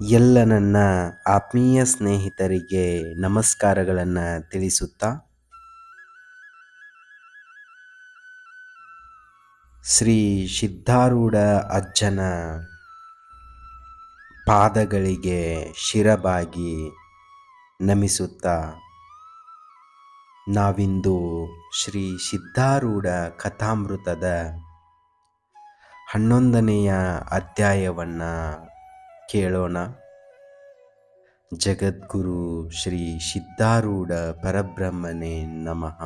ಎಲ್ಲ ನನ್ನ ಆತ್ಮೀಯ ಸ್ನೇಹಿತರಿಗೆ ನಮಸ್ಕಾರಗಳನ್ನು ತಿಳಿಸುತ್ತಾ ಶ್ರೀ ಸಿದ್ಧಾರೂಢ ಅಜ್ಜನ ಪಾದಗಳಿಗೆ ಶಿರಬಾಗಿ ನಮಿಸುತ್ತಾ ನಾವಿಂದು ಶ್ರೀ ಸಿದ್ಧಾರೂಢ ಕಥಾಮೃತದ ಹನ್ನೊಂದನೆಯ ಅಧ್ಯಾಯವನ್ನು ಕೇಳೋಣ. ಜಗದ್ಗುರು ಶ್ರೀ ಸಿದ್ಧಾರೂಢ ಪರಬ್ರಹ್ಮನೇ ನಮಃ.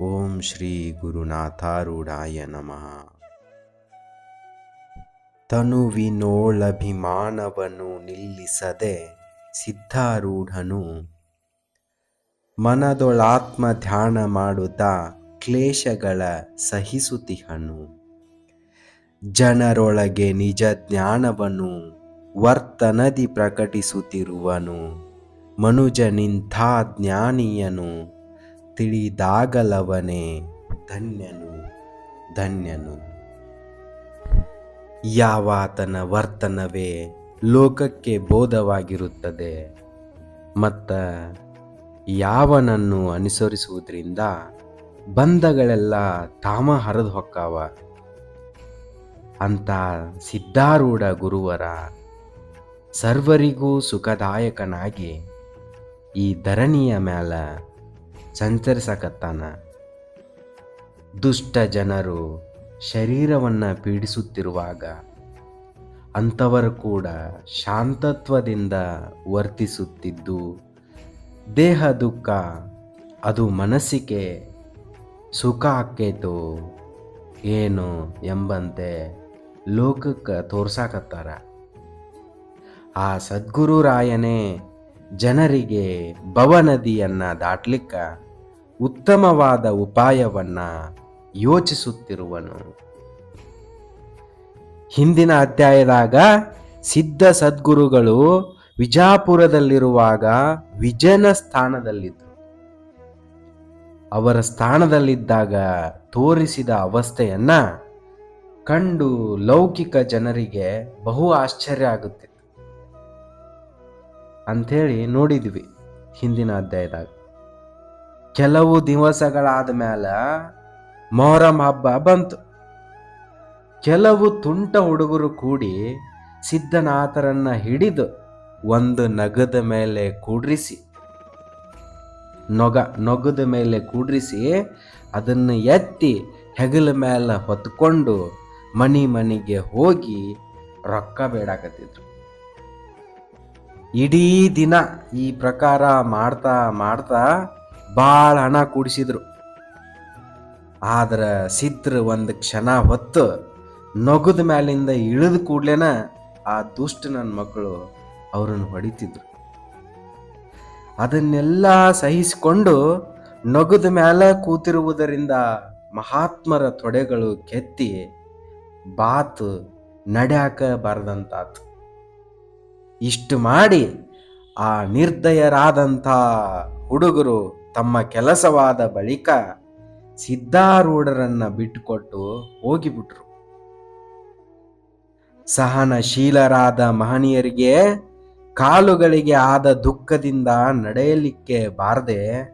ಓಂ ಶ್ರೀ ಗುರುನಾಥಾರೂಢಾಯ ನಮಃ. ತನುವಿನೋಳಭಿಮಾನವನ್ನು ನಿಲ್ಲಿಸದೆ ಸಿದ್ಧಾರೂಢನು ಮನದೊಳಾತ್ಮ ಧ್ಯಾನ ಮಾಡುತ್ತಾ ಕ್ಲೇಶಗಳ ಸಹಿಸುತಿಹನು. ಜನರೊಳಗೆ ನಿಜ ಜ್ಞಾನವನ್ನು ವರ್ತನದಿ ಪ್ರಕಟಿಸುತ್ತಿರುವನು. ಮನುಜನಿಂಥ ಜ್ಞಾನಿಯನು, ತಿಳಿದಾಗಲವನೇ ಧನ್ಯನು ಧನ್ಯನು. ಯಾವಾತನ ವರ್ತನವೇ ಲೋಕಕ್ಕೆ ಬೋಧವಾಗಿರುತ್ತದೆ. ಮತ್ತು ಯಾವನನ್ನು ಅನುಸರಿಸುವುದರಿಂದ ಬಂಧಗಳೆಲ್ಲ ತಾಮ ಹರಿದು ಹೊಕ್ಕಾವ. ಅಂತ ಸಿದ್ಧಾರೂಢ ಗುರುವರ ಸರ್ವರಿಗೂ ಸುಖದಾಯಕನಾಗಿ ಈ ಧರಣಿಯ ಮ್ಯಾಲ ಸಂಚರಿಸಕತ್ತಾನ. ದುಷ್ಟ ಜನರು ಶರೀರವನ್ನು ಪೀಡಿಸುತ್ತಿರುವಾಗ ಅಂಥವರು ಕೂಡ ಶಾಂತತ್ವದಿಂದ ವರ್ತಿಸುತ್ತಿದ್ದು, ದೇಹ ದುಃಖ, ಅದು ಮನಸ್ಸಿಗೆ ಸುಖ ಆಕ್ಕೇತು ಏನು ಎಂಬಂತೆ ಲೋಕಕ್ಕೆ ತೋರ್ಸಾಕತ್ತಾರ. ಆ ಸದ್ಗುರು ರಾಯನೇ ಜನರಿಗೆ ಭವನದಿಯನ್ನು ದಾಟ್ಲಿಕ್ಕ ಉತ್ತಮವಾದ ಉಪಾಯವನ್ನು ಯೋಚಿಸುತ್ತಿರುವನು. ಹಿಂದಿನ ಅಧ್ಯಾಯದಾಗ ಸಿದ್ಧ ಸದ್ಗುರುಗಳು ವಿಜಾಪುರದಲ್ಲಿರುವಾಗ ವಿಜಯನ ಸ್ಥಾನದಲ್ಲಿದ್ದರು ಅವರ ಸ್ಥಾನದಲ್ಲಿದ್ದಾಗ ತೋರಿಸಿದ ಅವಸ್ಥೆಯನ್ನ ಕಂಡು ಲೌಕಿಕ ಜನರಿಗೆ ಬಹು ಆಶ್ಚರ್ಯ ಆಗುತ್ತೆ. ಅಂಥೇಳಿ ನೋಡಿದ್ವಿ ಹಿಂದಿನ ಅಧ್ಯಾಯದಾಗ. ಕೆಲವು ದಿವಸಗಳಾದ ಮ್ಯಾಲ ಮೊಹರಂ ಹಬ್ಬ ಬಂತು. ಕೆಲವು ತುಂಟ ಹುಡುಗರು ಕೂಡಿ ಸಿದ್ಧನಾಥರನ್ನ ಹಿಡಿದು ಒಂದು ನಗದ ಮೇಲೆ ಕೂಡ್ರಿಸಿ, ನೊಗ, ನೊಗದ ಮೇಲೆ ಕೂಡ್ರಿಸಿ ಅದನ್ನು ಎತ್ತಿ ಹೆಗಲ ಮೇಲೆ ಹೊತ್ಕೊಂಡು ಮನಿ ಮನೆಗೆ ಹೋಗಿ ರೊಕ್ಕ ಬೇಡಾಕತ್ತಿದ್ರು. ಇಡೀ ದಿನ ಈ ಪ್ರಕಾರ ಮಾಡ್ತಾ ಮಾಡ್ತಾ ಭಾಳ ಹಣ ಕೂಡಿಸಿದ್ರು. ಆದ್ರೆ ಸಿದ್ರ ಒಂದು ಕ್ಷಣ ಹೊತ್ತು ನಗುದ ಮ್ಯಾಲಿಂದ ಇಳಿದ ಕೂಡ್ಲೇನ ಆ ದುಷ್ಟ ನನ್ನ ಮಕ್ಕಳು ಅವರನ್ನು ಹೊಡಿತಿದ್ರು. ಅದನ್ನೆಲ್ಲ ಸಹಿಸಿಕೊಂಡು ನಗುದ ಮ್ಯಾಲ ಕೂತಿರುವುದರಿಂದ ಮಹಾತ್ಮರ ತೊಡೆಗಳು ಕೆತ್ತಿ ಬಾತು ನಡ್ಯಾಕ ಬಾರದಂತಾತು. ಇಷ್ಟು ಮಾಡಿ ಆ ನಿರ್ದಯರಾದಂಥ ಹುಡುಗರು ತಮ್ಮ ಕೆಲಸವಾದ ಬಳಿಕ ಸಿದ್ಧಾರೂಢರನ್ನ ಬಿಟ್ಟುಕೊಟ್ಟು ಹೋಗಿಬಿಟ್ರು. ಸಹನಶೀಲರಾದ ಮಹನೀಯರಿಗೆ ಕಾಲುಗಳಿಗೆ ಆದ ದುಃಖದಿಂದ ನಡೆಯಲಿಕ್ಕೆ ಬಾರದೆ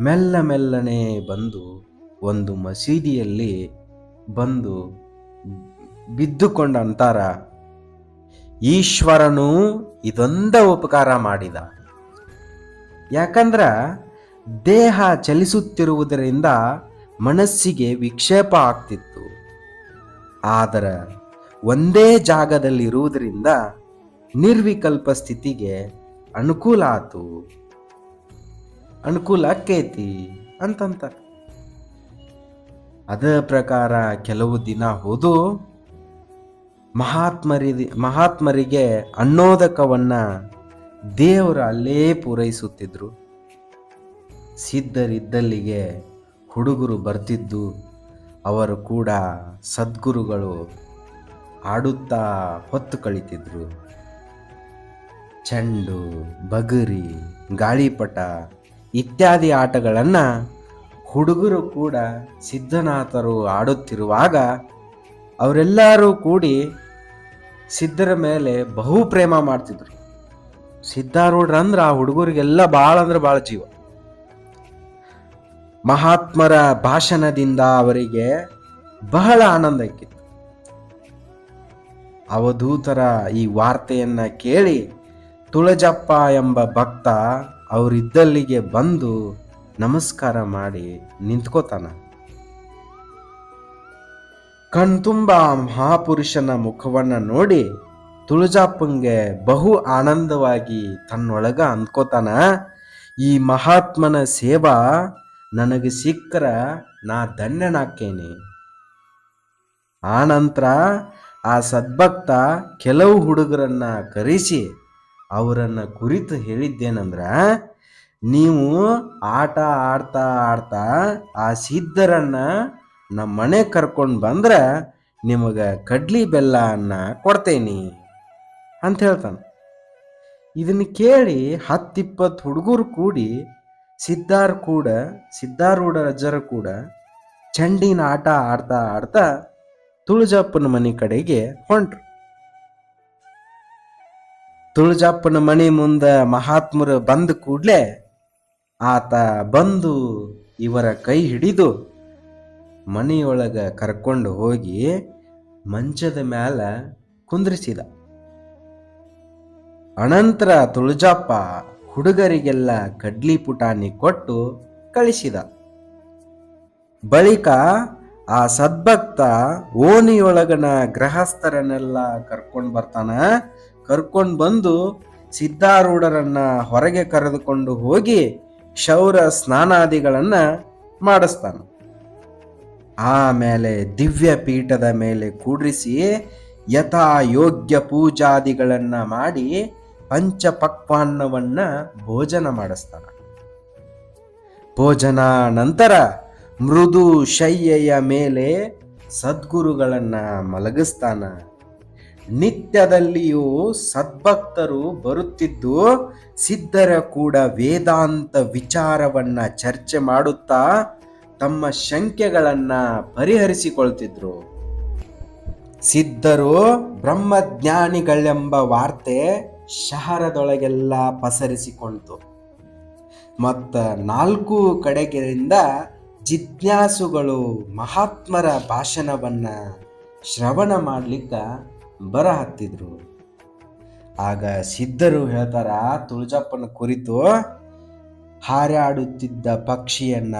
ಮೆಲ್ಲ ಮೆಲ್ಲನೆ ಬಂದು ಒಂದು ಮಸೀದಿಯಲ್ಲಿ ಬಂದು ಬಿದ್ದುಕೊಂಡು ಅಂತಾರ ಈಶ್ವರನು ಇದೊಂದ ಉಪಕಾರ ಮಾಡಿದ. ಯಾಕಂದ್ರ ದೇಹ ಚಲಿಸುತ್ತಿರುವುದರಿಂದ ಮನಸ್ಸಿಗೆ ವಿಕ್ಷೇಪ ಆಗ್ತಿತ್ತು. ಆದರೆ ಒಂದೇ ಜಾಗದಲ್ಲಿರುವುದರಿಂದ ನಿರ್ವಿಕಲ್ಪ ಸ್ಥಿತಿಗೆ ಅನುಕೂಲ ಆತು. ಅನುಕೂಲ ಆಕ್ಕೈತಿ ಅಂತಂತ ಅದ ಪ್ರಕಾರ ಕೆಲವು ದಿನ ಹೋದು ಮಹಾತ್ಮರಿ ಮಹಾತ್ಮರಿಗೆ ಅನ್ನೋದಕವನ್ನ ದೇವರು ಅಲ್ಲೇ ಪೂರೈಸುತ್ತಿದ್ದರು ಸಿದ್ಧರಿದ್ದಲ್ಲಿಗೆ ಹುಡುಗರು ಬರ್ತಿದ್ದು, ಅವರು ಕೂಡ ಸದ್ಗುರುಗಳು ಆಡುತ್ತಾ ಹೊತ್ತು ಕಳಿತಿದ್ರು. ಚೆಂಡು, ಬಗರಿ, ಗಾಳಿಪಟ ಇತ್ಯಾದಿ ಆಟಗಳನ್ನು ಹುಡುಗರು ಕೂಡ ಸಿದ್ಧನಾಥರು ಆಡುತ್ತಿರುವಾಗ ಅವರೆಲ್ಲರೂ ಕೂಡಿ ಸಿದ್ಧರ ಮೇಲೆ ಬಹು ಪ್ರೇಮ ಮಾಡ್ತಿದ್ರು. ಸಿದ್ಧಾರೂಢ್ರ ಅಂದ್ರೆ ಆ ಹುಡುಗರಿಗೆಲ್ಲ ಭಾಳ ಅಂದ್ರೆ ಭಾಳ ಜೀವ. ಮಹಾತ್ಮರ ಭಾಷಣದಿಂದ ಅವರಿಗೆ ಬಹಳ ಆನಂದ ಇಕ್ಕಿತ್ತು. ಅವಧೂತರ ಈ ವಾರ್ತೆಯನ್ನ ಕೇಳಿ ತುಳಜಪ್ಪ ಎಂಬ ಭಕ್ತ ಅವರಿದ್ದಲ್ಲಿಗೆ ಬಂದು ನಮಸ್ಕಾರ ಮಾಡಿ ನಿಂತ್ಕೋತಾನ. ಕಣ್ತುಂಬ ಮಹಾಪುರುಷನ ಮುಖವನ್ನ ನೋಡಿ ತುಳಜಾಪಂಗೆ ಬಹು ಆನಂದವಾಗಿ ತನ್ನೊಳಗ ಅಂದ್ಕೋತಾನ, ಈ ಮಹಾತ್ಮನ ಸೇವಾ ನನಗೆ ಸಿಕ್ಕರ ನಾ ಧನ್ಯನಾಕ್ಕೇನೆ. ಆನಂತರ ಆ ಸದ್ಭಕ್ತ ಕೆಲವು ಹುಡುಗರನ್ನ ಕರೆಸಿ ಅವರನ್ನ ಕುರಿತು ಹೇಳಿದ್ದೇನಂದ್ರ, ನೀವು ಆಟ ಆಡ್ತಾ ಆಡ್ತಾ ಆ ಸಿದ್ಧರನ್ನ ನಮ್ಮ ಮನೆ ಕರ್ಕೊಂಡು ಬಂದ್ರೆ ನಿಮಗೆ ಕಡ್ಲಿ ಬೆಲ್ಲ ಅನ್ನ ಕೊಡ್ತೇನಿ ಅಂತ ಹೇಳ್ತಾನೆ. ಇದನ್ನ ಕೇಳಿ ಹತ್ತಿಪ್ಪತ್ತು ಹುಡುಗರು ಕೂಡಿ ಸಿದ್ಧಾರ್ ಕೂಡ ಸಿದ್ಧಾರೂಢ ರಜರ ಕೂಡ ಚಂಡಿನ ಆಟ ಆಡ್ತಾ ಆಡ್ತಾ ತುಳಜಪ್ಪನ ಮನೆ ಕಡೆಗೆ ಹೊಂಟ್ರು. ತುಳಜಪ್ಪನ ಮನೆ ಮುಂದೆ ಮಹಾತ್ಮರು ಬಂದ ಕೂಡಲೇ ಆತ ಬಂದು ಇವರ ಕೈ ಹಿಡಿದು ಮನೆಯೊಳಗ ಕರ್ಕೊಂಡು ಹೋಗಿ ಮಂಚದ ಮ್ಯಾಲ ಕುಂದ್ರಿಸಿದ. ಅನಂತರ ತುಳಜಪ್ಪ ಹುಡುಗರಿಗೆಲ್ಲ ಕಡ್ಲಿ ಪುಟಾಣಿ ಕೊಟ್ಟು ಕಳಿಸಿದ. ಬಳಿಕ ಆ ಸದ್ಭಕ್ತ ಓಣಿಯೊಳಗನ ಗೃಹಸ್ಥರನ್ನೆಲ್ಲ ಕರ್ಕೊಂಡು ಬರ್ತಾನ. ಕರ್ಕೊಂಡು ಬಂದು ಸಿದ್ಧಾರೂಢರನ್ನ ಹೊರಗೆ ಕರೆದುಕೊಂಡು ಹೋಗಿ ಕ್ಷೌರ ಸ್ನಾನಾದಿಗಳನ್ನು ಮಾಡಿಸ್ತಾನ. ಆಮೇಲೆ ದಿವ್ಯ ಪೀಠದ ಮೇಲೆ ಕೂಡಿಸಿ ಯಥಾ ಯೋಗ್ಯ ಪೂಜಾದಿಗಳನ್ನ ಮಾಡಿ ಪಂಚಪಕ್ವಾನ್ನವನ್ನು ಭೋಜನ ಮಾಡಿಸ್ತಾನ. ಭೋಜನ ನಂತರ ಮೃದು ಶಯ್ಯೆಯ ಮೇಲೆ ಸದ್ಗುರುಗಳನ್ನ ಮಲಗಿಸ್ತಾನ. ನಿತ್ಯದಲ್ಲಿಯೂ ಸದ್ಭಕ್ತರು ಬರುತ್ತಿದ್ದು ಸಿದ್ಧರ ಕೂಡ ವೇದಾಂತ ವಿಚಾರವನ್ನ ಚರ್ಚೆ ಮಾಡುತ್ತಾ ತಮ್ಮ ಶಂಕೆಗಳನ್ನ ಪರಿಹರಿಸಿಕೊಳ್ತಿದ್ರು. ಸಿದ್ಧರು ಬ್ರಹ್ಮಜ್ಞಾನಿಗಳೆಂಬ ವಾರ್ತೆ ಶಹರದೊಳಗೆಲ್ಲ ಪಸರಿಸಿಕೊಂಡಿತು ಮತ್ತು ನಾಲ್ಕು ಕಡೆಗಳಿಂದ ಜಿಜ್ಞಾಸುಗಳು ಮಹಾತ್ಮರ ಭಾಷಣವನ್ನ ಶ್ರವಣ ಮಾಡ್ಲಿಕ್ಕೆ ಬರ ಹತ್ತಿದ್ರು. ಆಗ ಸಿದ್ಧರು ಹೇಳ್ತಾರ, ತುಳಜಪ್ಪನ ಕುರಿತು ಹಾರಾಡುತ್ತಿದ್ದ ಪಕ್ಷಿಯನ್ನ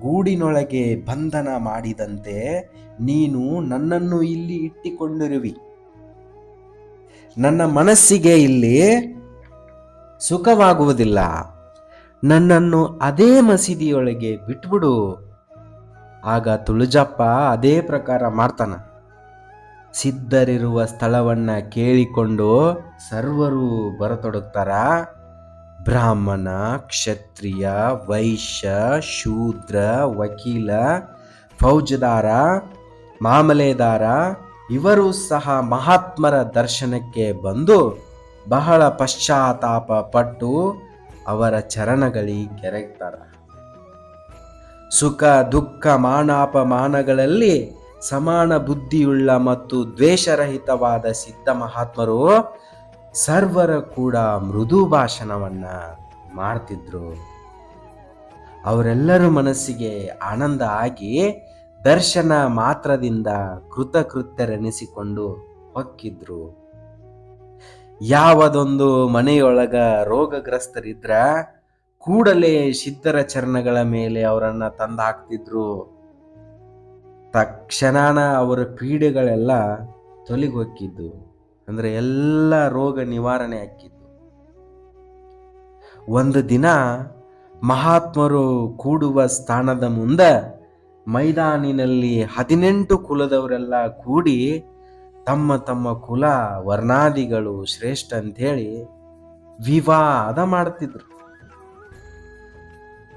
ಗೂಡಿನೊಳಗೆ ಬಂಧನ ಮಾಡಿದಂತೆ ನೀನು ನನ್ನನ್ನು ಇಲ್ಲಿ ಇಟ್ಟಿಕೊಂಡಿರುವಿ. ನನ್ನ ಮನಸ್ಸಿಗೆ ಇಲ್ಲಿ ಸುಖವಾಗುವುದಿಲ್ಲ. ನನ್ನನ್ನು ಅದೇ ಮಸೀದಿಯೊಳಗೆ ಬಿಟ್ಬಿಡು. ಆಗ ತುಳುಜಪ್ಪ ಅದೇ ಪ್ರಕಾರ ಮಾಡ್ತಾನ. ಸಿದ್ಧರಿರುವ ಸ್ಥಳವನ್ನ ಕೇಳಿಕೊಂಡು ಸರ್ವರು ಬರತೊಡಗ್ತಾರ? ಬ್ರಾಹ್ಮಣ, ಕ್ಷತ್ರಿಯ, ವೈಶ್ಯ, ಶೂದ್ರ, ವಕೀಲ, ಫೌಜದಾರ, ಮಾಮಲೆದಾರ ಇವರು ಸಹ ಮಹಾತ್ಮರ ದರ್ಶನಕ್ಕೆ ಬಂದು ಬಹಳ ಪಶ್ಚಾತ್ತಾಪ ಪಟ್ಟು ಅವರ ಚರಣಗಳಿಗೆ ಕೆರೆಗ್ತಾರ. ಸುಖ, ದುಃಖ, ಮಾನಾಪಮಾನಗಳಲ್ಲಿ ಸಮಾನ ಬುದ್ಧಿಯುಳ್ಳ ಮತ್ತು ದ್ವೇಷರಹಿತವಾದ ಸಿದ್ಧ ಮಹಾತ್ಮರು ಸರ್ವರ ಕೂಡ ಮೃದು ಭಾಷಣವನ್ನು ಮಾಡ್ತಿದ್ರು. ಅವರೆಲ್ಲರ ಮನಸ್ಸಿಗೆ ಆನಂದ ಆಗಿ ದರ್ಶನ ಮಾತ್ರದಿಂದ ಕೃತಕೃತ್ಯರೆನಿಸಿಕೊಂಡು ಹೊಕ್ಕಿದ್ರು. ಯಾವದೊಂದು ಮನೆಯೊಳಗ ರೋಗಗ್ರಸ್ತರಿದ್ರ ಕೂಡಲೇ ಸಿದ್ಧರ ಚರಣಗಳ ಮೇಲೆ ಅವರನ್ನ ತಂದು ಹಾಕ್ತಿದ್ರು ತಕ್ಷಣನ ಅವರ ಪೀಡೆಗಳೆಲ್ಲ ತೊಲಗೋಕ್ಕಿದ್ದು. ಅಂದ್ರೆ ಎಲ್ಲ ರೋಗ ನಿವಾರಣೆ ಆಕ್ಕಿದ್ದು ಒಂದು ದಿನ ಮಹಾತ್ಮರು ಕೂಡುವ ಸ್ಥಾನದ ಮುಂದೆ ಮೈದಾನಿನಲ್ಲಿ ಹದಿನೆಂಟು ಕುಲದವರೆಲ್ಲ ಕೂಡಿ ತಮ್ಮ ತಮ್ಮ ಕುಲ ವರ್ಣಾದಿಗಳು ಶ್ರೇಷ್ಠ ಅಂಥೇಳಿ ವಿವಾದ ಮಾಡ್ತಿದ್ರು.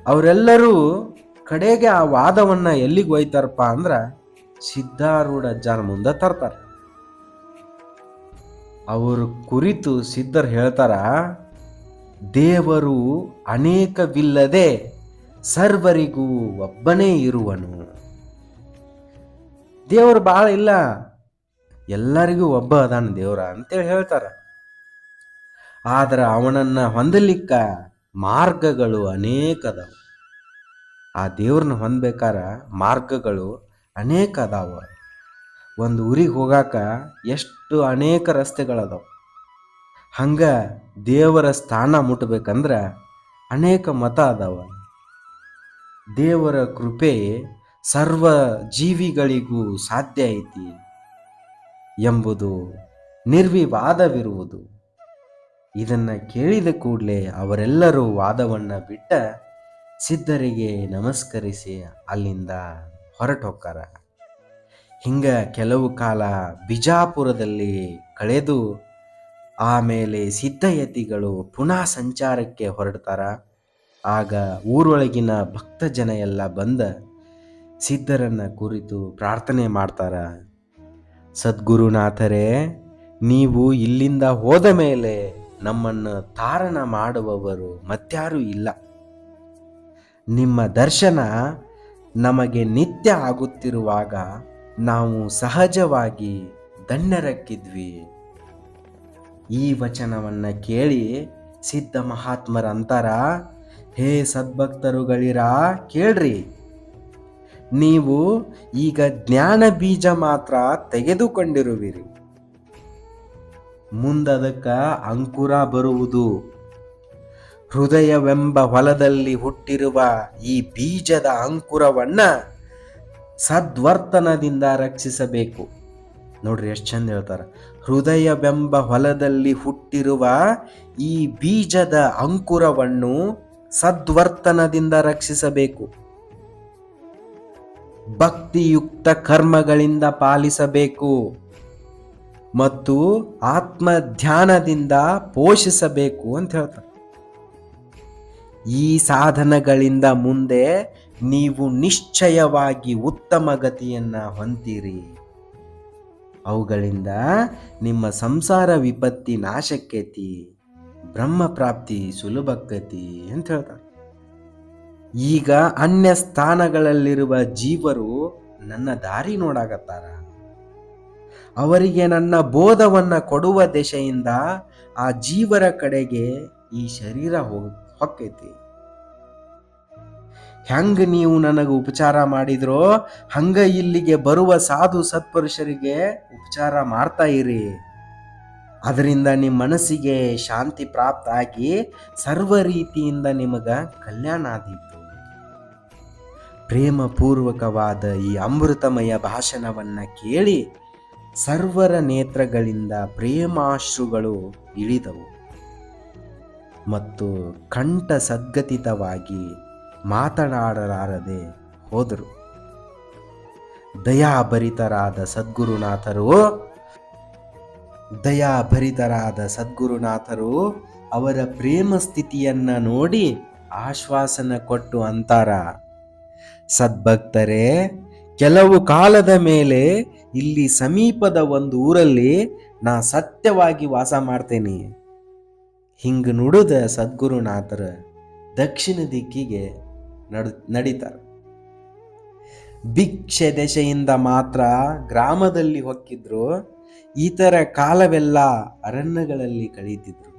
ಅವರೆಲ್ಲರೂ ಕಡೆಗೆ ಆ ವಾದವನ್ನ ಎಲ್ಲಿಗೆ ಒಯ್ತಾರಪ್ಪ ಅಂದ್ರೆ ಸಿದ್ಧಾರೂಢ ಅಜ್ಜನ ಮುಂದೆ ತರ್ತಾರ. ಅವ್ರ ಕುರಿತು ಸಿದ್ಧರು ಹೇಳ್ತಾರ, ದೇವರು ಅನೇಕವಿಲ್ಲದೆ ಸರ್ವರಿಗೂ ಒಬ್ಬನೇ ಇರುವನು. ದೇವರು ಬಹಳ ಇಲ್ಲ. ಎಲ್ಲರಿಗೂ ಒಬ್ಬ ಅದಾನ ದೇವರ ಅಂತೇಳಿ ಹೇಳ್ತಾರ. ಆದ್ರೆ ಅವನನ್ನ ಹೊಂದಲಿಕ್ಕ ಮಾರ್ಗಗಳು ಅನೇಕ ಅದಾವ. ಆ ದೇವ್ರನ್ನ ಹೊಂದ್ಬೇಕಾರ ಮಾರ್ಗಗಳು ಅನೇಕ ಅದಾವ. ಒಂದು ಊರಿಗೆ ಹೋಗಾಕ ಎಷ್ಟು ಅನೇಕ ರಸ್ತೆಗಳದಾವ. ಹಂಗ ದೇವರ ಸ್ಥಾನ ಮುಟ್ಬೇಕಂದ್ರೆ ಅನೇಕ ಮತ ಅದಾವ. ದೇವರ ಕೃಪೆ ಸರ್ವ ಜೀವಿಗಳಿಗೂ ಸಾಧ್ಯ ಐತಿ ಎಂಬುದು ನಿರ್ವಿವಾದವಿರುವುದು. ಇದನ್ನ ಕೇಳಿದ ಕೂಡಲೇ ಅವರೆಲ್ಲರೂ ವಾದವನ್ನ ಬಿಟ್ಟ ಸಿದ್ಧರಿಗೆ ನಮಸ್ಕರಿಸಿ ಅಲ್ಲಿಂದ ಹೊರಟು ಹಿಂಗ ಕೆಲವು ಕಾಲ ಬಿಜಾಪುರದಲ್ಲಿ ಕಳೆದು ಆಮೇಲೆ ಸಿದ್ಧಯತಿಗಳು ಪುನಃ ಸಂಚಾರಕ್ಕೆ ಹೊರಡ್ತಾರ. ಆಗ ಊರೊಳಗಿನ ಭಕ್ತ ಜನ ಎಲ್ಲ ಬಂದ ಸಿದ್ಧರನ್ನ ಕುರಿತು ಪ್ರಾರ್ಥನೆ ಮಾಡ್ತಾರ. ಸದ್ಗುರುನಾಥರೇ, ನೀವು ಇಲ್ಲಿಂದ ಹೋದ ಮೇಲೆ ನಮ್ಮನ್ನು ತಾರಣ ಮಾಡುವವರು ಮತ್ಯಾರೂ ಇಲ್ಲ. ನಿಮ್ಮ ದರ್ಶನ ನಮಗೆ ನಿತ್ಯ ಆಗುತ್ತಿರುವಾಗ ನಾವು ಸಹಜವಾಗಿ ದಣ್ಣರಕ್ಕಿದ್ವಿ ಈ ವಚನವನ್ನ ಕೇಳಿ ಸಿದ್ಧ ಮಹಾತ್ಮರ ಅಂತಾರ, ಹೇ ಸದ್ಭಕ್ತರುಗಳಿರ, ಕೇಳ್ರಿ. ನೀವು ಈಗ ಜ್ಞಾನ ಬೀಜ ಮಾತ್ರ ತೆಗೆದುಕೊಂಡಿರುವಿರಿ. ಮುಂದದಕ್ಕ ಅಂಕುರ ಬರುವುದು. ಹೃದಯವೆಂಬ ಹೊಲದಲ್ಲಿ ಹುಟ್ಟಿರುವ ಈ ಬೀಜದ ಅಂಕುರವನ್ನ ಸದ್ವರ್ತನದಿಂದ ರಕ್ಷಿಸಬೇಕು. ನೋಡ್ರಿ ಎಷ್ಟು ಚಂದ ಹೇಳ್ತಾರ. ಹೃದಯವೆಂಬ ಹೊಲದಲ್ಲಿ ಹುಟ್ಟಿರುವ ಈ ಬೀಜದ ಅಂಕುರವನ್ನು ಸದ್ವರ್ತನದಿಂದ ರಕ್ಷಿಸಬೇಕು. ಭಕ್ತಿಯುಕ್ತ ಕರ್ಮಗಳಿಂದ ಪಾಲಿಸಬೇಕು. ಮತ್ತು ಆತ್ಮ ಧ್ಯಾನದಿಂದ ಪೋಷಿಸಬೇಕು ಅಂತ ಹೇಳ್ತಾರೆ. ಈ ಸಾಧನಗಳಿಂದ ಮುಂದೆ ನೀವು ನಿಶ್ಚಯವಾಗಿ ಉತ್ತಮ ಗತಿಯನ್ನು ಹೊಂತೀರಿ ಅವುಗಳಿಂದ ನಿಮ್ಮ ಸಂಸಾರ ವಿಪತ್ತಿ ನಾಶಕ್ಕೈತಿ, ಬ್ರಹ್ಮ ಪ್ರಾಪ್ತಿ ಸುಲಭಕ್ಕತಿ ಅಂತ ಹೇಳ್ತಾರೆ. ಈಗ ಅನ್ಯ ಸ್ಥಾನಗಳಲ್ಲಿರುವ ಜೀವರು ನನ್ನ ದಾರಿ ನೋಡಾಕತ್ತಾರ. ಅವರಿಗೆ ನನ್ನ ಬೋಧವನ್ನು ಕೊಡುವ ದೆಸೆಯಿಂದ ಆ ಜೀವರ ಕಡೆಗೆ ಈ ಶರೀರ ಹೋಗ್ ಹೊಕ್ಕೈತಿ. ಹೆಂಗ ನೀವು ನನಗೆ ಉಪಚಾರ ಮಾಡಿದ್ರೋ, ಹಂಗ ಇಲ್ಲಿಗೆ ಬರುವ ಸಾಧು ಸತ್ಪುರುಷರಿಗೆ ಉಪಚಾರ ಮಾಡ್ತಾ ಇರಿ. ಅದರಿಂದ ನಿಮ್ಮ ಮನಸ್ಸಿಗೆ ಶಾಂತಿ ಪ್ರಾಪ್ತ ಆಗಿ ಸರ್ವ ರೀತಿಯಿಂದ ನಿಮಗೆ ಕಲ್ಯಾಣ ಆದೀತು. ಪ್ರೇಮಪೂರ್ವಕವಾದ ಈ ಅಮೃತಮಯ ಭಾಷಣವನ್ನ ಕೇಳಿ ಸರ್ವರ ನೇತ್ರಗಳಿಂದ ಪ್ರೇಮಾಶ್ರುಗಳು ಇಳಿದವು. ಮತ್ತು ಕಂಠ ಸದ್ಗತಿತವಾಗಿ ಮಾತನಾಡಲಾರದೆ ಹೋದರು. ದಯಾಭರಿತರಾದ ಸದ್ಗುರುನಾಥರು ದಯಾಭರಿತರಾದ ಸದ್ಗುರುನಾಥರು ಅವರ ಪ್ರೇಮ ಸ್ಥಿತಿಯನ್ನು ನೋಡಿ ಆಶ್ವಾಸನ ಕೊಟ್ಟು ಅಂತಾರ. ಸದ್ಭಕ್ತರೇ, ಕೆಲವು ಕಾಲದ ಮೇಲೆ ಇಲ್ಲಿ ಸಮೀಪದ ಒಂದು ಊರಲ್ಲಿ ನಾ ಸತ್ಯವಾಗಿ ವಾಸ ಮಾಡ್ತೇನೆ. ಹಿಂಗ ನುಡಿದ ಸದ್ಗುರುನಾಥರ ದಕ್ಷಿಣ ದಿಕ್ಕಿಗೆ ನಡು, ನಡೀತಾರೆ. ಭಿಕ್ಷೆ ದೆಸೆಯಿಂದ ಮಾತ್ರ ಗ್ರಾಮದಲ್ಲಿ ಹೊಕ್ಕಿದ್ರು, ಇತರ ಕಾಲವೆಲ್ಲ ಅರಣ್ಯಗಳಲ್ಲಿ ಕಳೀತಿದ್ರು.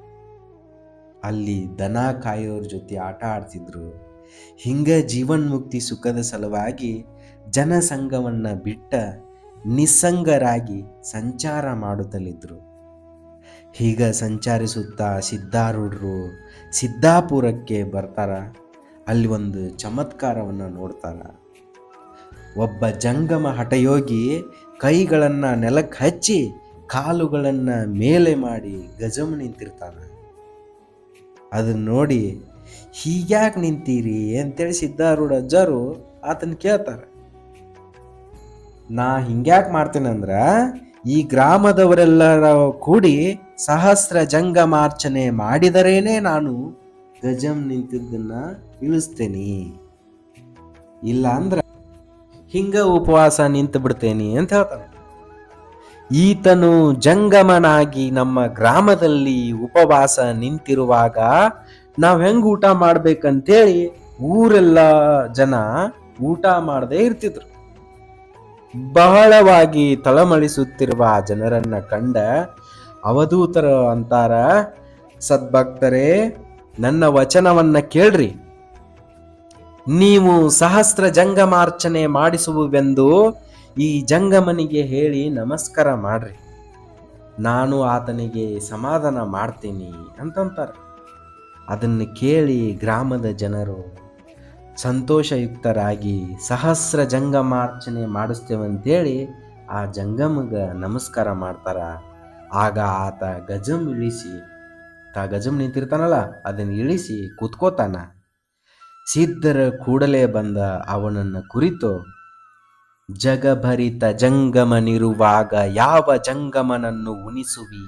ಅಲ್ಲಿ ದನ ಕಾಯೋರ್ ಜೊತೆ ಆಟ ಆಡ್ತಿದ್ರು. ಹಿಂಗ ಜೀವನ್ಮುಕ್ತಿ ಸುಖದ ಸಲುವಾಗಿ ಜನಸಂಘವನ್ನ ಬಿಟ್ಟ ನಿಸ್ಸಂಗರಾಗಿ ಸಂಚಾರ ಮಾಡುತ್ತಲಿದ್ರು. ಹೀಗ ಸಂಚರಿಸುತ್ತಾ ಸಿದ್ಧಾರೂಢರು ಸಿದ್ದಾಪುರಕ್ಕೆ ಬರ್ತಾರ. ಅಲ್ಲಿ ಒಂದು ಚಮತ್ಕಾರವನ್ನು ನೋಡ್ತಾರೆ. ಒಬ್ಬ ಜಂಗಮ ಹಠಯೋಗಿ ಕೈಗಳನ್ನು ನೆಲಕ್ಕೆ ಹಚ್ಚಿ ಕಾಲುಗಳನ್ನು ಮೇಲೆ ಮಾಡಿ ಗಜಮ್ ನಿಂತಿರ್ತಾನ. ಅದನ್ನ ನೋಡಿ ಹೀಗ್ಯಾಕೆ ನಿಂತೀರಿ ಅಂತೇಳಿ ಸಿದ್ಧಾರೂಢ ಅಜ್ಜರು ಆತನ ಕೇಳ್ತಾರೆ. ನಾ ಹಿಂಗ್ಯಾಕೆ ಮಾಡ್ತೇನೆಂದ್ರೆ ಈ ಗ್ರಾಮದವರೆಲ್ಲರ ಕೂಡಿ ಸಹಸ್ರ ಜಂಗಮಾರ್ಚನೆ ಮಾಡಿದರೇನೆ ನಾನು ಗಜಂ ನಿಂತಿದ್ದನ್ನ ಇಳಿಸ್ತೇನೆ. ಇಲ್ಲ ಅಂದ್ರ ಹಿಂಗ ಉಪವಾಸ ನಿಂತು ಬಿಡ್ತೇನೆ ಅಂತ ಹೇಳ್ತಾನೆ. ಈತನು ಜಂಗಮನಾಗಿ ನಮ್ಮ ಗ್ರಾಮದಲ್ಲಿ ಉಪವಾಸ ನಿಂತಿರುವಾಗ ನಾವ್ ಹೆಂಗ್ ಊಟ ಮಾಡ್ಬೇಕಂತೇಳಿ ಊರೆಲ್ಲ ಜನ ಊಟ ಮಾಡದೆ ಇರ್ತಿದ್ರು. ಬಹಳವಾಗಿ ತಳಮಳಿಸುತ್ತಿರುವ ಜನರನ್ನ ಕಂಡ ಅವಧೂತರು ಅಂತಾರ, ಸದ್ಭಕ್ತರೇ ನನ್ನ ವಚನವನ್ನ ಕೇಳ್ರಿ. ನೀವು ಸಹಸ್ರ ಜಂಗಮಾರ್ಚನೆ ಮಾಡಿಸುವುವೆಂದು ಈ ಜಂಗಮನಿಗೆ ಹೇಳಿ ನಮಸ್ಕಾರ ಮಾಡ್ರಿ. ನಾನು ಆತನಿಗೆ ಸಮಾಧಾನ ಮಾಡ್ತೀನಿ ಅಂತಂತಾರೆ. ಅದನ್ನು ಕೇಳಿ ಗ್ರಾಮದ ಜನರು ಸಂತೋಷಯುಕ್ತರಾಗಿ ಸಹಸ್ರ ಜಂಗಮಾರ್ಚನೆ ಮಾಡಿಸ್ತೇವಂತೇಳಿ ಆ ಜಂಗಮಗ ನಮಸ್ಕಾರ ಮಾಡ್ತಾರ. ಆಗ ಆತ ಗಜಂ ಇಳಿಸಿ ತಾ ಗಜಮ್ ನಿಂತಿರ್ತಾನಲ್ಲ, ಅದನ್ನು ಇಳಿಸಿ ಕೂತ್ಕೋತಾನ. ಸಿದ್ಧರ ಕೂಡಲೇ ಬಂದ ಅವನನ್ನು ಕುರಿತು, ಜಗಭರಿತ ಜಂಗಮನಿರುವಾಗ ಯಾವ ಜಂಗಮನನ್ನು ಉಣಿಸುವಿ?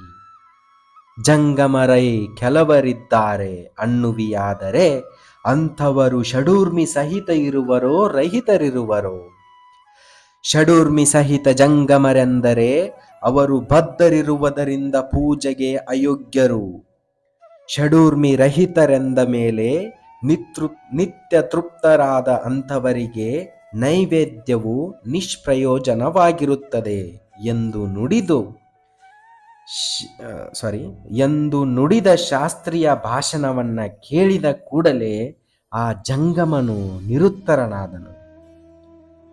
ಜಂಗಮರೈ ಕೆಲವರಿದ್ದಾರೆ ಅನ್ನುವಿಯಾದರೆ, ಅಂಥವರು ಷಡೂರ್ಮಿ ಸಹಿತ ಇರುವರೋ ರಹಿತರಿರುವರೋ? ಷಡೂರ್ಮಿ ಸಹಿತ ಜಂಗಮರೆಂದರೆ, ಅವರು ಬದ್ಧರಿರುವುದರಿಂದ ಪೂಜೆಗೆ ಅಯೋಗ್ಯರು. ಷಡೂರ್ಮಿ ರಹಿತರೆಂದ ಮೇಲೆ ನಿತೃ, ನಿತ್ಯ ತೃಪ್ತರಾದ ಅಂಥವರಿಗೆ ನೈವೇದ್ಯವು ನಿಷ್ಪ್ರಯೋಜನವಾಗಿರುತ್ತದೆ ಎಂದು ನುಡಿದು ಸಾರಿ ಎಂದು ನುಡಿದ ಶಾಸ್ತ್ರೀಯ ಭಾಷಣವನ್ನ ಕೇಳಿದ ಕೂಡಲೇ ಆ ಜಂಗಮನು ನಿರುತ್ತರನಾದನು.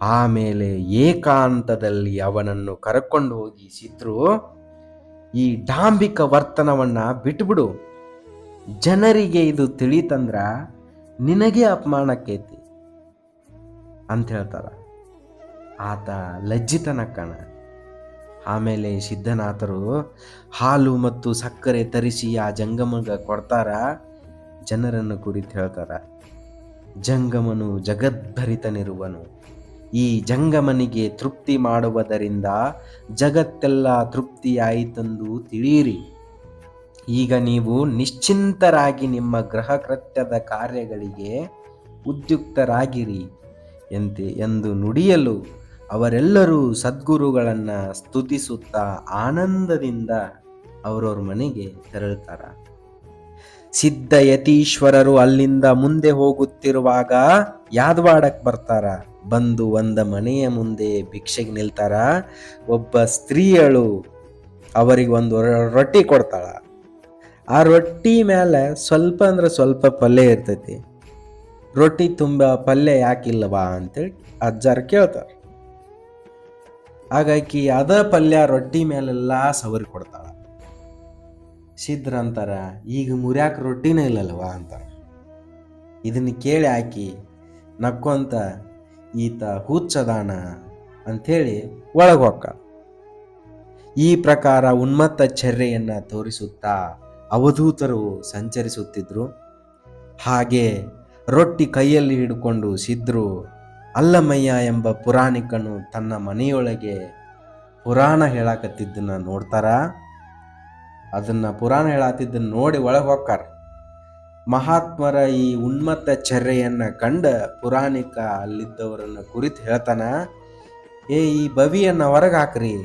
ಆಮೇಲೆ ಏಕಾಂತದಲ್ಲಿ ಅವನನ್ನು ಕರ್ಕೊಂಡು ಹೋಗಿ ಸಿದ್ರು, ಈ ಡಾಂಬಿಕ ವರ್ತನವನ್ನ ಬಿಟ್ಬಿಡು. ಜನರಿಗೆ ಇದು ತಿಳಿತಂದ್ರ ನಿನಗೆ ಅಪಮಾನಕ್ಕೈತಿ ಅಂತ ಹೇಳ್ತಾರ. ಆತ ಲಜ್ಜಿತನ ಕಣ. ಆಮೇಲೆ ಸಿದ್ಧನಾಥರು ಹಾಲು ಮತ್ತು ಸಕ್ಕರೆ ತರಿಸಿ ಆ ಜಂಗಮಗ ಕೊಡ್ತಾರ. ಜನರನ್ನು ಕುರಿತು ಹೇಳ್ತಾರ, ಜಂಗಮನು ಜಗದ್ಭರಿತನಿರುವನು. ಈ ಜಂಗಮನಿಗೆ ತೃಪ್ತಿ ಮಾಡುವುದರಿಂದ ಜಗತ್ತೆಲ್ಲ ತೃಪ್ತಿಯಾಯಿತೆಂದು ತಿಳಿಯಿರಿ. ಈಗ ನೀವು ನಿಶ್ಚಿಂತರಾಗಿ ನಿಮ್ಮ ಗೃಹ ಕೃತ್ಯದ ಕಾರ್ಯಗಳಿಗೆ ಉದ್ಯುಕ್ತರಾಗಿರಿ ಎಂತೆ ಎಂದು ನುಡಿಯಲು ಅವರೆಲ್ಲರೂ ಸದ್ಗುರುಗಳನ್ನು ಸ್ತುತಿಸುತ್ತಾ ಆನಂದದಿಂದ ಅವರವ್ರ ಮನೆಗೆ ತೆರಳುತ್ತಾರ. ಸಿದ್ಧ ಯತೀಶ್ವರರು ಅಲ್ಲಿಂದ ಮುಂದೆ ಹೋಗುತ್ತಿರುವಾಗ ಯಾದವಾಡಕ್ಕೆ ಬರ್ತಾರ? ಬಂದು ಒಂದ ಮನೆಯ ಮುಂದೆ ಭಿಕ್ಷೆಗೆ ನಿಲ್ತಾರ? ಒಬ್ಬ ಸ್ತ್ರೀಯಳು ಅವರಿಗೆ ಒಂದು ರೊಟ್ಟಿ ಕೊಡ್ತಾಳ. ಆ ರೊಟ್ಟಿ ಮೇಲೆ ಸ್ವಲ್ಪ ಅಂದ್ರೆ ಸ್ವಲ್ಪ ಪಲ್ಯ ಇರ್ತೈತಿ. ರೊಟ್ಟಿ ತುಂಬ ಪಲ್ಯ ಯಾಕಿಲ್ಲವಾ ಅಂತೇಳಿ ಅಜ್ಜಾರ ಕೇಳ್ತಾರೆ. ಹಾಗಾಗಿ ಅದ ಪಲ್ಯ ರೊಟ್ಟಿ ಮೇಲೆಲ್ಲ ಸವರಿ ಕೊಡ್ತಾಳ. ಸಿದ್ರ ಅಂತಾರ, ಈಗ ಮುರ್ಯಾಕ ರೊಟ್ಟಿನೇ ಇಲ್ಲಲ್ವಾ ಅಂತಾರ. ಇದನ್ನ ಕೇಳಿ ಹಾಕಿ ನಕ್ಕೊಂತ, ಈತ ಹುಚ್ಚದಾನ ಅಂಥೇಳಿ ಒಳಗೆ ಹೊಕ್ಕ ಈ ಪ್ರಕಾರ ಉನ್ಮತ್ತ ಚರ್ಯೆಯನ್ನು ತೋರಿಸುತ್ತಾ ಅವಧೂತರು ಸಂಚರಿಸುತ್ತಿದ್ರು. ಹಾಗೆ ರೊಟ್ಟಿ ಕೈಯಲ್ಲಿ ಹಿಡ್ಕೊಂಡು ಸಿದ್ರು ಅಲ್ಲಮಯ್ಯ ಎಂಬ ಪುರಾಣಿಕನು ತನ್ನ ಮನೆಯೊಳಗೆ ಪುರಾಣ ಹೇಳಾಕತ್ತಿದ್ದನ್ನ ನೋಡ್ತಾರ? ಅದನ್ನ ಪುರಾಣ ಹೇಳಾತಿದ್ದನ್ನ ನೋಡಿ ಒಳಗೆ ಹೋಗ್ತಾರ ಮಹಾತ್ಮರ ಈ ಉನ್ಮತ್ತ ಚರ್ಯೆಯನ್ನ ಕಂಡ ಪುರಾಣಿಕ ಅಲ್ಲಿದ್ದವರನ್ನ ಕುರಿತು ಹೇಳ್ತಾನ, ಏ, ಈ ಬವಿಯನ್ನ ಹೊರಗೆ ಹಾಕ್ರಿ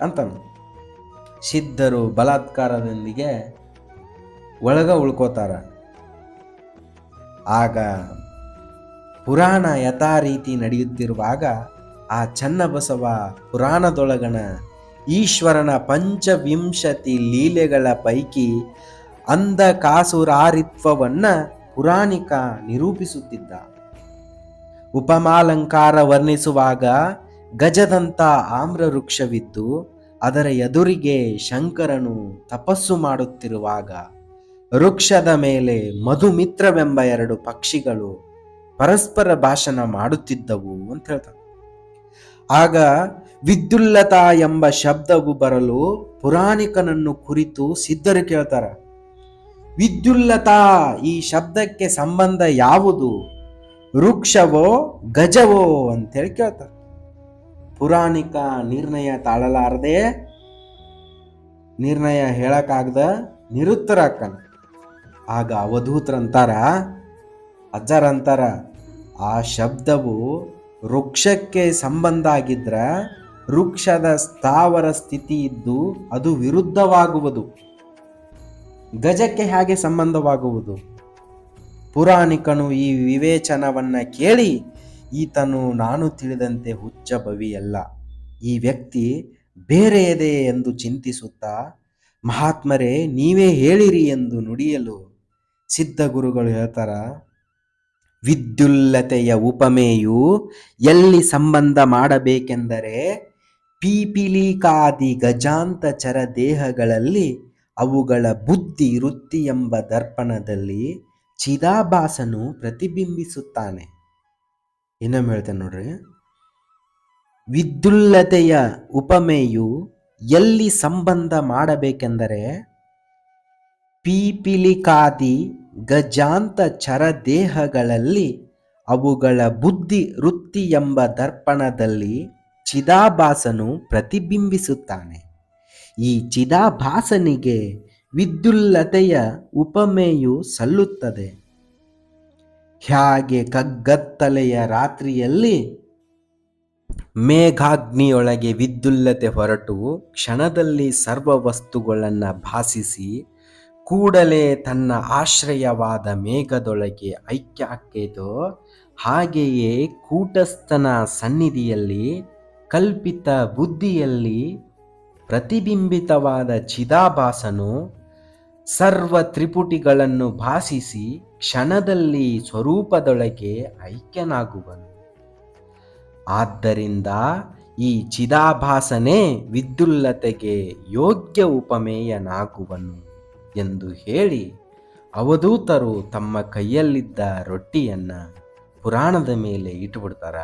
ಅಂತನು. ಸಿದ್ಧರು ಬಲಾತ್ಕಾರದೊಂದಿಗೆ ಒಳಗ ಉಳ್ಕೋತಾರ. ಆಗ ಪುರಾಣ ಯಥಾರೀತಿ ನಡೆಯುತ್ತಿರುವಾಗ ಆ ಚನ್ನಬಸವ ಪುರಾಣದೊಳಗಣ ಈಶ್ವರನ ಪಂಚವಿಂಶತಿ ಲೀಲೆಗಳ ಪೈಕಿ ಅಂಧ ಕಾಸುರಾರಿತ್ವವನ್ನ ಪುರಾಣಿಕ ನಿರೂಪಿಸುತ್ತಿದ್ದ. ಉಪಮಾಲಂಕಾರ ವರ್ಣಿಸುವಾಗ ಗಜದಂಥ ಆಮ್ರ ವೃಕ್ಷವಿದ್ದು ಅದರ ಎದುರಿಗೆ ಶಂಕರನು ತಪಸ್ಸು ಮಾಡುತ್ತಿರುವಾಗ ವೃಕ್ಷದ ಮೇಲೆ ಮಧುಮಿತ್ರವೆಂಬ ಎರಡು ಪಕ್ಷಿಗಳು ಪರಸ್ಪರ ಭಾಷಣ ಮಾಡುತ್ತಿದ್ದವು ಅಂತ ಹೇಳ್ತಾರೆ ಆಗ ವಿದ್ಯುಲ್ಲತಾ ಎಂಬ ಶಬ್ದವು ಬರಲು ಪುರಾಣಿಕನನ್ನು ಕುರಿತು ಸಿದ್ಧರು ಕೇಳ್ತಾರೆ. ವಿದ್ಯುಲ್ಲತಾ ಈ ಶಬ್ದಕ್ಕೆ ಸಂಬಂಧ ಯಾವುದು? ವೃಕ್ಷವೋ ಗಜವೋ ಅಂತೇಳಿ ಕೇಳ್ತಾರೆ. ಪುರಾಣಿಕ ನಿರ್ಣಯ ತಾಳಲಾರದೆ ನಿರ್ಣಯ ಹೇಳಕ್ಕಾಗದ ನಿರುತ್ತರ ಅಕ್ಕನ ಆಗ ಅವಧೂತರಂತಾರ, ಅಜ್ಜರಂತಾರ, ಆ ಶಬ್ದವು ವೃಕ್ಷಕ್ಕೆ ಸಂಬಂಧ ಆಗಿದ್ರ ವೃಕ್ಷದ ಸ್ಥಾವರ ಸ್ಥಿತಿ ಇದ್ದು ಅದು ವಿರುದ್ಧವಾಗುವುದು. ಗಜಕ್ಕೆ ಹೇಗೆ ಸಂಬಂಧವಾಗುವುದು? ಪುರಾಣಿಕನು ಈ ವಿವೇಚನವನ್ನ ಕೇಳಿ ಈತನು ನಾನು ತಿಳಿದಂತೆ ಹುಚ್ಚ ಬವಿಯಲ್ಲ ಈ ವ್ಯಕ್ತಿ ಬೇರೆಯದೇ ಎಂದು ಚಿಂತಿಸುತ್ತಾ, ಮಹಾತ್ಮರೇ, ನೀವೇ ಹೇಳಿರಿ ಎಂದು ನುಡಿಯಲು ಸಿದ್ಧ ಗುರುಗಳು ಹೇಳ್ತಾರ, ವಿದ್ಯುಲ್ಲತೆಯ ಉಪಮೆಯು ಎಲ್ಲಿ ಸಂಬಂಧ ಮಾಡಬೇಕೆಂದರೆ ಪೀಪಿಲಿಕಾದಿ ಗಜಾಂತಚರ ದೇಹಗಳಲ್ಲಿ ಅವುಗಳ ಬುದ್ಧಿ ವೃತ್ತಿ ಎಂಬ ದರ್ಪಣದಲ್ಲಿ ಚಿದಾಭಾಸನು ಪ್ರತಿಬಿಂಬಿಸುತ್ತಾನೆ. ಇನ್ನೊಮ್ಮೆ ಹೇಳ್ತೇನೆ ನೋಡ್ರಿ. ವಿದ್ಯುಲ್ಲತೆಯ ಉಪಮೆಯು ಎಲ್ಲಿ ಸಂಬಂಧ ಮಾಡಬೇಕೆಂದರೆ ಪೀಪಿಲಿಕಾದಿ ಗಜಾಂತ ಚರ ದೇಹಗಳಲ್ಲಿ ಅವುಗಳ ಬುದ್ಧಿ ವೃತ್ತಿ ಎಂಬ ದರ್ಪಣದಲ್ಲಿ ಚಿದಾಭಾಸನು ಪ್ರತಿಬಿಂಬಿಸುತ್ತಾನೆ. ಈ ಚಿದಾಭಾಸನಿಗೆ ವಿದ್ಯುಲ್ಲತೆಯ ಉಪಮೆಯು ಸಲ್ಲುತ್ತದೆ. ಹ್ಯಾಗೆ ಕಗ್ಗತ್ತಲೆಯ ರಾತ್ರಿಯಲ್ಲಿ ಮೇಘಾಗ್ನಿಯೊಳಗೆ ವಿದ್ಯುಲ್ಲತೆ ಹೊರಟು ಕ್ಷಣದಲ್ಲಿ ಸರ್ವ ವಸ್ತುಗಳನ್ನು ಭಾಸಿಸಿ ಕೂಡಲೇ ತನ್ನ ಆಶ್ರಯವಾದ ಮೇಘದೊಳಗೆ ಐಕ್ಯ ಆಕ್ಕೈತೋ ಹಾಗೆಯೇ ಕೂಟಸ್ಥನ ಸನ್ನಿಧಿಯಲ್ಲಿ ಕಲ್ಪಿತ ಬುದ್ಧಿಯಲ್ಲಿ ಪ್ರತಿಬಿಂಬಿತವಾದ ಚಿದಾಭಾಸನು ಸರ್ವ ತ್ರಿಪುಟಿಗಳನ್ನು ಭಾಸಿಸಿ ಕ್ಷಣದಲ್ಲಿ ಸ್ವರೂಪದೊಳಗೆ ಐಕ್ಯನಾಗುವನು. ಆದ್ದರಿಂದ ಈ ಚಿದಾಭಾಸನೆ ವಿದ್ಯುಲ್ಲತೆಗೆ ಯೋಗ್ಯ ಉಪಮೇಯನಾಗುವನು ಎಂದು ಹೇಳಿ ಅವಧೂತರು ತಮ್ಮ ಕೈಯಲ್ಲಿದ್ದ ರೊಟ್ಟಿಯನ್ನ ಪುರಾಣದ ಮೇಲೆ ಇಟ್ಟುಬಿಡ್ತಾರ.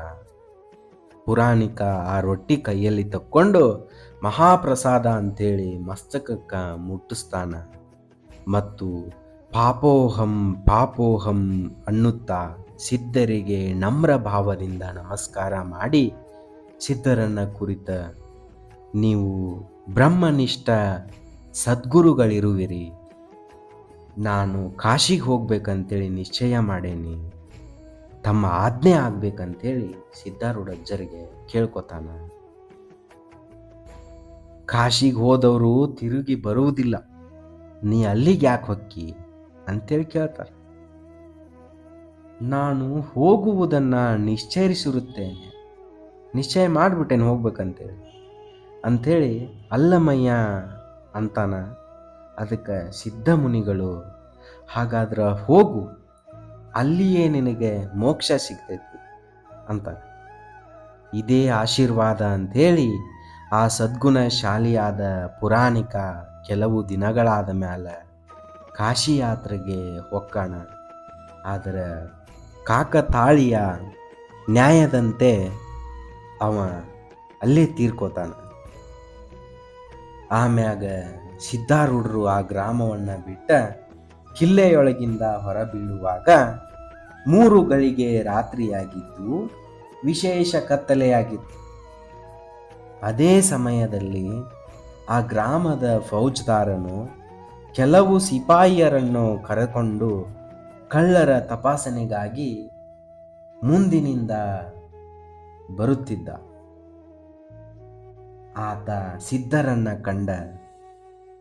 ಪುರಾಣಿಕ ಆ ರೊಟ್ಟಿ ಕೈಯಲ್ಲಿ ತಕ್ಕೊಂಡು ಮಹಾಪ್ರಸಾದ ಅಂತೇಳಿ ಮಸ್ತಕಕ್ಕೆ ಮುಟ್ಟಿಸ್ತಾನ. ಮತ್ತು ಪಾಪೋಹಂ ಪಾಪೋಹಂ ಅನ್ನುತ್ತಾ ಸಿದ್ಧರಿಗೆ ನಮ್ರ ಭಾವದಿಂದ ನಮಸ್ಕಾರ ಮಾಡಿ ಸಿದ್ಧರನ್ನ ಕುರಿತ ನೀವು ಬ್ರಹ್ಮನಿಷ್ಠ ಸದ್ಗುರುಗಳಿರುವಿರಿ. ನಾನು ಕಾಶಿಗೆ ಹೋಗ್ಬೇಕಂತೇಳಿ ನಿಶ್ಚಯ ಮಾಡೇನಿ. ತಮ್ಮ ಆಜ್ಞೆ ಆಗ್ಬೇಕಂತೇಳಿ ಸಿದ್ಧಾರೂಢಜ್ಜರಿಗೆ ಕೇಳ್ಕೊತಾನ. ಕಾಶಿಗೆ ಹೋದವರು ತಿರುಗಿ ಬರುವುದಿಲ್ಲ. ನೀ ಅಲ್ಲಿಗೆ ಯಾಕೆ ಹೊಕ್ಕಿ? ಅಂತೇಳಿ ಕೇಳ್ತಾರೆ. ನಾನು ಹೋಗುವುದನ್ನ ನಿಶ್ಚಯಿಸಿರುತ್ತೇನೆ. ನಿಶ್ಚಯ ಮಾಡಿಬಿಟ್ಟೇನೆ ಹೋಗ್ಬೇಕಂತೇಳಿ. ಅಂಥೇಳಿ ಅಲ್ಲಮಯ್ಯ ಅಂತಾನ. ಅದಕ್ಕೆ ಸಿದ್ಧ ಮುನಿಗಳು, ಹಾಗಾದ್ರೆ ಹೋಗು, ಅಲ್ಲಿಯೇ ನಿನಗೆ ಮೋಕ್ಷ ಸಿಗ್ತೈತಿ ಅಂತ ಇದೇ ಆಶೀರ್ವಾದ ಅಂಥೇಳಿ ಆ ಸದ್ಗುಣ ಶಾಲಿಯಾದ ಪುರಾಣಿಕ ಕೆಲವು ದಿನಗಳಾದ ಮ್ಯಾಲ ಕಾಶಿ ಯಾತ್ರೆಗೆ ಹೊಕ್ಕಣ ಆದರೆ ಕಾಕತಾಳಿಯ ನ್ಯಾಯದಂತೆ ಅವ ಅಲ್ಲೇ ತೀರ್ಕೋತಾನ. ಆಮ್ಯಾಗ ಸಿದ್ಧಾರೂಢರು ಆ ಗ್ರಾಮವನ್ನು ಬಿಟ್ಟ ಕಿಲ್ಲೆಯೊಳಗಿಂದ ಹೊರಬೀಳುವಾಗ ಮೂರು ಗಳಿಗೆ ರಾತ್ರಿಯಾಗಿದ್ದು ವಿಶೇಷ ಕತ್ತಲೆಯಾಗಿತ್ತು. ಅದೇ ಸಮಯದಲ್ಲಿ ಆ ಗ್ರಾಮದ ಫೌಜ್ದಾರನು ಕೆಲವು ಸಿಪಾಯಿಯರನ್ನು ಕರೆಕೊಂಡು ಕಳ್ಳರ ತಪಾಸಣೆಗಾಗಿ ಮುಂದಿನಿಂದ ಬರುತ್ತಿದ್ದ. ಆತ ಸಿದ್ಧರನ್ನ ಕಂಡ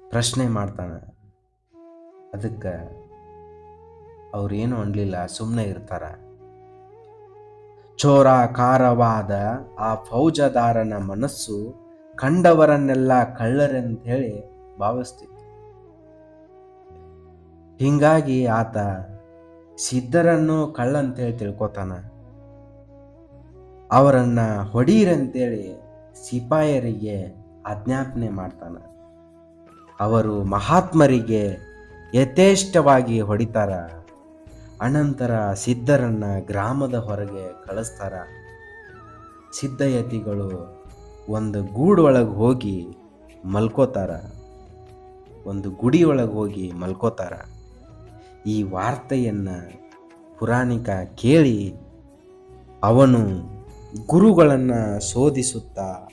ಪ್ರಶ್ನೆ ಮಾಡ್ತಾನೆ. ಅದಕ್ಕೆ ಅವ್ರೇನು ಅನ್ಲಿಲ್ಲ ಸುಮ್ಮನೆ ಇರ್ತಾರ. ಚೋರಾಕಾರವಾದ ಆ ಫೌಜದಾರನ ಮನಸ್ಸು ಕಂಡವರನ್ನೆಲ್ಲ ಕಳ್ಳರೆಂತ ಹೇಳಿ ಭಾವಿಸ್ತಿತ್ತು. ಹಿಂಗಾಗಿ ಆತ ಸಿದ್ಧರನ್ನು ಕಳ್ಳಂತೇಳಿ ತಿಳ್ಕೊತಾನ. ಅವರನ್ನ ಹೊಡೀರಂತೇಳಿ ಸಿಪಾಯರಿಗೆ ಆಜ್ಞಾಪನೆ ಮಾಡ್ತಾನ. ಅವರು ಮಹಾತ್ಮರಿಗೆ ಯಥೇಷ್ಟವಾಗಿ ಹೊಡಿತಾರ. ಅನಂತರ ಸಿದ್ಧರನ್ನ ಗ್ರಾಮದ ಹೊರಗೆ ಕಳಿಸ್ತಾರ. ಸಿದ್ಧಯತಿಗಳು ಒಂದು ಗೂಡೊಳಗೆ ಹೋಗಿ ಮಲ್ಕೋತಾರ. ಒಂದು ಗುಡಿ ಒಳಗೆ ಹೋಗಿ ಮಲ್ಕೋತಾರ. ಈ ವಾರ್ತೆಯನ್ನು ಪುರಾಣಿಕ ಕೇಳಿ ಅವನು ಗುರುಗಳನ್ನು ಶೋಧಿಸುತ್ತಾ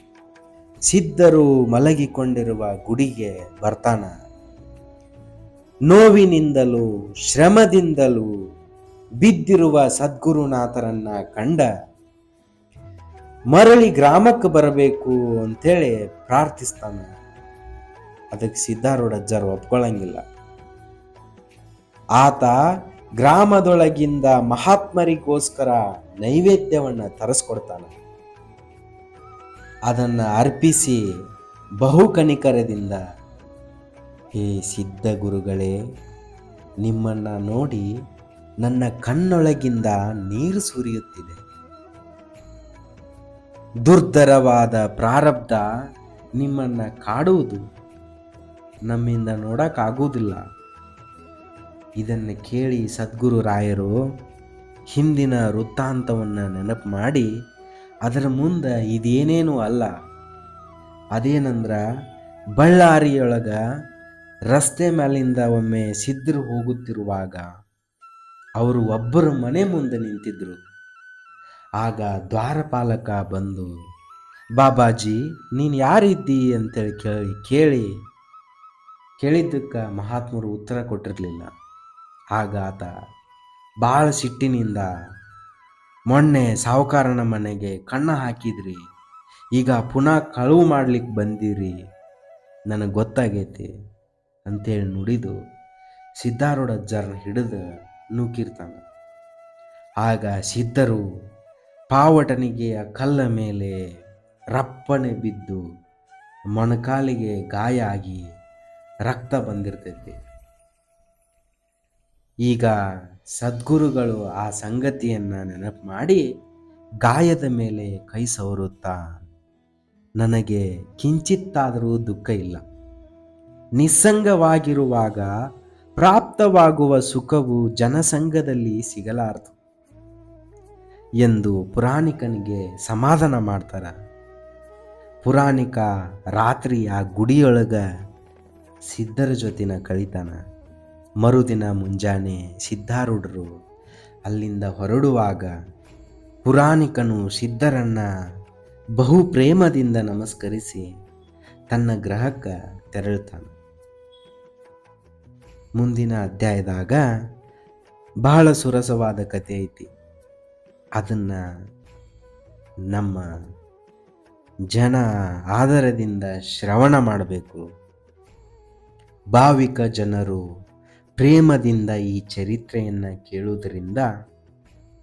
ಸಿದ್ಧರು ಮಲಗಿಕೊಂಡಿರುವ ಗುಡಿಗೆ ಬರ್ತಾನ. ನೋವಿನಿಂದಲೂ ಶ್ರಮದಿಂದಲೂ ಬಿದ್ದಿರುವ ಸದ್ಗುರುನಾಥರನ್ನ ಕಂಡ ಮರಳಿ ಗ್ರಾಮಕ್ಕೆ ಬರಬೇಕು ಅಂತೇಳಿ ಪ್ರಾರ್ಥಿಸ್ತಾನೆ. ಅದಕ್ಕೆ ಸಿದ್ಧಾರೂಢಜ್ಜರು ಒಪ್ಕೊಳ್ಳಂಗಿಲ್ಲ ಆತ ಗ್ರಾಮದೊಳಗಿಂದ ಮಹಾತ್ಮರಿಗೋಸ್ಕರ ನೈವೇದ್ಯವನ್ನು ತರಿಸ್ಕೊಡ್ತಾನೆ. ಅದನ್ನು ಅರ್ಪಿಸಿ ಬಹು ಕನಿಕರದಿಂದ, ಹೇ ಸಿದ್ಧ ಗುರುಗಳೇ, ನಿಮ್ಮನ್ನು ನೋಡಿ ನನ್ನ ಕಣ್ಣೊಳಗಿಂದ ನೀರು ಸುರಿಯುತ್ತಿದೆ. ದುರ್ಧರವಾದ ಪ್ರಾರಬ್ಧ ನಿಮ್ಮನ್ನ ಕಾಡುವುದು, ನಮ್ಮಿಂದ ನೋಡಕ್ಕಾಗುವುದಿಲ್ಲ. ಇದನ್ನು ಕೇಳಿ ಸದ್ಗುರು ರಾಯರು ಹಿಂದಿನ ವೃತ್ತಾಂತವನ್ನು ನೆನಪು ಮಾಡಿ, ಅದರ ಮುಂದೆ ಇದೇನೇನೂ ಅಲ್ಲ. ಅದೇನಂದ್ರ, ಬಳ್ಳಾರಿಯೊಳಗ ರಸ್ತೆ ಮೇಲಿಂದ ಒಮ್ಮೆ ಸಿದ್ಧರು ಹೋಗುತ್ತಿರುವಾಗ ಅವರು ಒಬ್ಬರ ಮನೆ ಮುಂದೆ ನಿಂತಿದ್ದರು ಆಗ ದ್ವಾರಪಾಲಕ ಬಂದು, ಬಾಬಾಜಿ, ನೀನು ಯಾರಿದ್ದೀ? ಅಂತೇಳಿ ಕೇಳಿ ಕೇಳಿ, ಕೇಳಿದ್ದಕ್ಕೆ ಮಹಾತ್ಮರು ಉತ್ತರ ಕೊಟ್ಟಿರಲಿಲ್ಲ. ಆಗ ಆತ ಭಾಳ ಸಿಟ್ಟಿನಿಂದ ಮೊನ್ನೆ ಸಾಹುಕಾರನ ಮನೆಗೆ ಕಣ್ಣ ಹಾಕಿದ್ರಿ. ಈಗ ಪುನಃ ಕಳುವು ಮಾಡ್ಲಿಕ್ಕೆ ಬಂದಿರಿ. ನನಗೆ ಗೊತ್ತಾಗೈತಿ ಅಂತೇಳಿ ನುಡಿದು ಸಿದ್ಧಾರೂಢ ಜರ್ನ ಹಿಡಿದು ನೂಕಿರ್ತಾನೆ. ಆಗ ಸಿದ್ಧರು ಪಾವಟನಿಗೆಯ ಕಲ್ಲ ಮೇಲೆ ರಪ್ಪನೆ ಬಿದ್ದು ಮೊಣಕಾಲಿಗೆ ಗಾಯ ಆಗಿ ರಕ್ತ ಬಂದಿರ್ತೈತಿ. ಈಗ ಸದ್ಗುರುಗಳು ಆ ಸಂಗತಿಯನ್ನು ನೆನಪು ಮಾಡಿ ಗಾಯದ ಮೇಲೆ ಕೈ ಸವರುತ್ತಾ, ನನಗೆ ಕಿಂಚಿತ್ತಾದರೂ ದುಃಖ ಇಲ್ಲ. ನಿಸ್ಸಂಗವಾಗಿರುವಾಗ ಪ್ರಾಪ್ತವಾಗುವ ಸುಖವು ಜನಸಂಘದಲ್ಲಿ ಸಿಗಲಾರದು ಎಂದು ಪುರಾಣಿಕನಿಗೆ ಸಮಾಧಾನ ಮಾಡ್ತಾರ. ಪುರಾಣಿಕ ರಾತ್ರಿ ಆ ಗುಡಿಯೊಳಗ ಸಿದ್ಧರ ಜೊತಿನ ಕಳಿತಾನ. ಮರುದಿನ ಮುಂಜಾನೆ ಸಿದ್ಧಾರೂಢರು ಅಲ್ಲಿಂದ ಹೊರಡುವಾಗ ಪುರಾಣಿಕನು ಸಿದ್ಧರನ್ನ ಬಹು ಪ್ರೇಮದಿಂದ ನಮಸ್ಕರಿಸಿ ತನ್ನ ಗ್ರಹಕ್ಕೆ ತೆರಳುತ್ತಾನೆ. ಮುಂದಿನ ಅಧ್ಯಾಯದಾಗ ಬಹಳ ಸುರಸವಾದ ಕಥೆ ಐತಿ. ಅದನ್ನು ನಮ್ಮ ಜನ ಆದರದಿಂದ ಶ್ರವಣ ಮಾಡಬೇಕು. ಭಾವಿಕ ಜನರು ಪ್ರೇಮದಿಂದ ಈ ಚರಿತ್ರೆಯನ್ನು ಕೇಳುವುದರಿಂದ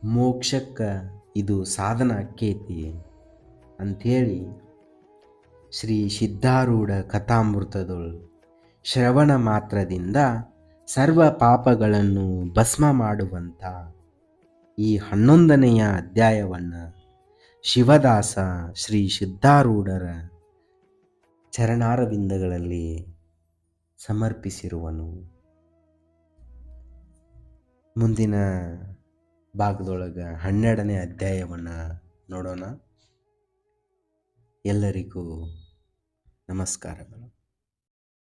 ಮೋಕ್ಷಕ್ಕೆ ಇದು ಸಾಧನ ಆಕ್ಕೇತಿ ಅಂಥೇಳಿ ಶ್ರೀ ಸಿದ್ಧಾರೂಢ ಕಥಾಮೃತದೊಳು ಶ್ರವಣ ಮಾತ್ರದಿಂದ ಸರ್ವ ಪಾಪಗಳನ್ನು ಭಸ್ಮ ಮಾಡುವಂಥ ಈ ಹನ್ನೊಂದನೆಯ ಅಧ್ಯಾಯವನ್ನು ಶಿವದಾಸ ಶ್ರೀ ಸಿದ್ಧಾರೂಢರ ಚರಣಾರವಿಂದಗಳಲ್ಲಿ ಸಮರ್ಪಿಸಿರುವನು. ಮುಂದಿನ ಭಾಗದೊಳಗೆ ಹನ್ನೆರಡನೇ ಅಧ್ಯಾಯವನ್ನು ನೋಡೋಣ. ಎಲ್ಲರಿಗೂ ನಮಸ್ಕಾರಗಳು.